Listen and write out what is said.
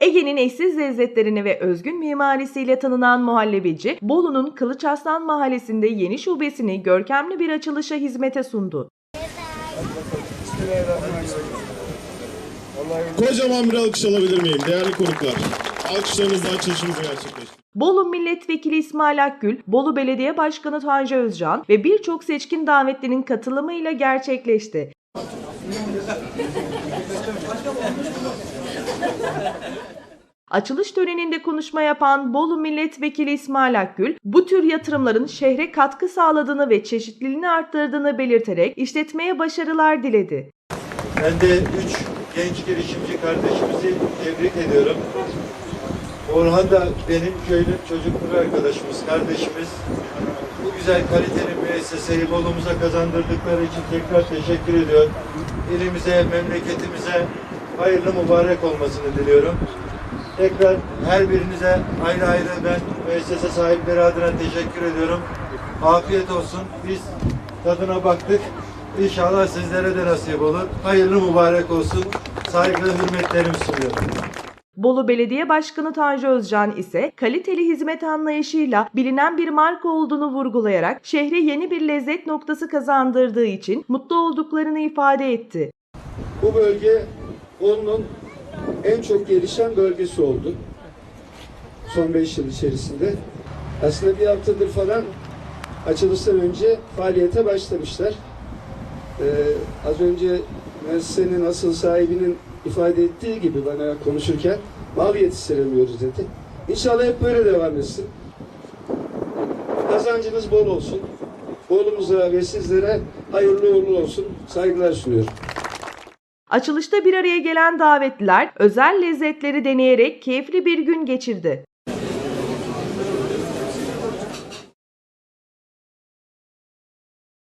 Ege'nin eşsiz lezzetlerini ve özgün mimarisiyle tanınan muhallebici, Bolu'nun Kılıçaslan Mahallesi'nde yeni şubesini görkemli bir açılışa hizmete sundu. Kocaman bir alkış alabilir miyim değerli konuklar? Alkışlarınızla açılışımızı gerçekleştirelim. Bolu Milletvekili İsmail Akgül, Bolu Belediye Başkanı Tanju Özcan ve birçok seçkin davetlinin katılımıyla gerçekleşti. Açılış töreninde konuşma yapan Bolu Milletvekili İsmail Akgül, bu tür yatırımların şehre katkı sağladığını ve çeşitliliğini arttırdığını belirterek işletmeye başarılar diledi. Ben de üç genç girişimci kardeşimizi tebrik ediyorum. Orhan da benim köylü çocukluk arkadaşımız, kardeşimiz. Bu güzel kaliteli müesseseyi Bolu'muza kazandırdıkları için tekrar teşekkür ediyorum. İlimize, memleketimize hayırlı mübarek olmasını diliyorum. Tekrar her birinize ayrı ayrı ben müessese sahipleri adına teşekkür ediyorum. Afiyet olsun. Biz tadına baktık. İnşallah sizlere de nasip olur. Hayırlı mübarek olsun. Saygı hürmetlerimi sunuyorum. Bolu Belediye Başkanı Tanju Özcan ise kaliteli hizmet anlayışıyla bilinen bir marka olduğunu vurgulayarak şehre yeni bir lezzet noktası kazandırdığı için mutlu olduklarını ifade etti. Bu bölge Bolu'nun en çok gelişen bölgesi oldu. Son 5 yıl içerisinde. Aslında bir haftadır falan açılıştan önce faaliyete başlamışlar. Ee, az önce müessesenin asıl sahibinin ifade ettiği gibi bana konuşurken mal yetiştiremiyoruz dedi. İnşallah hep böyle devam etsin. Kazancınız bol olsun. Bolu'muza ve sizlere hayırlı uğurlu olsun. Saygılar sunuyorum. Açılışta bir araya gelen davetliler özel lezzetleri deneyerek keyifli bir gün geçirdi.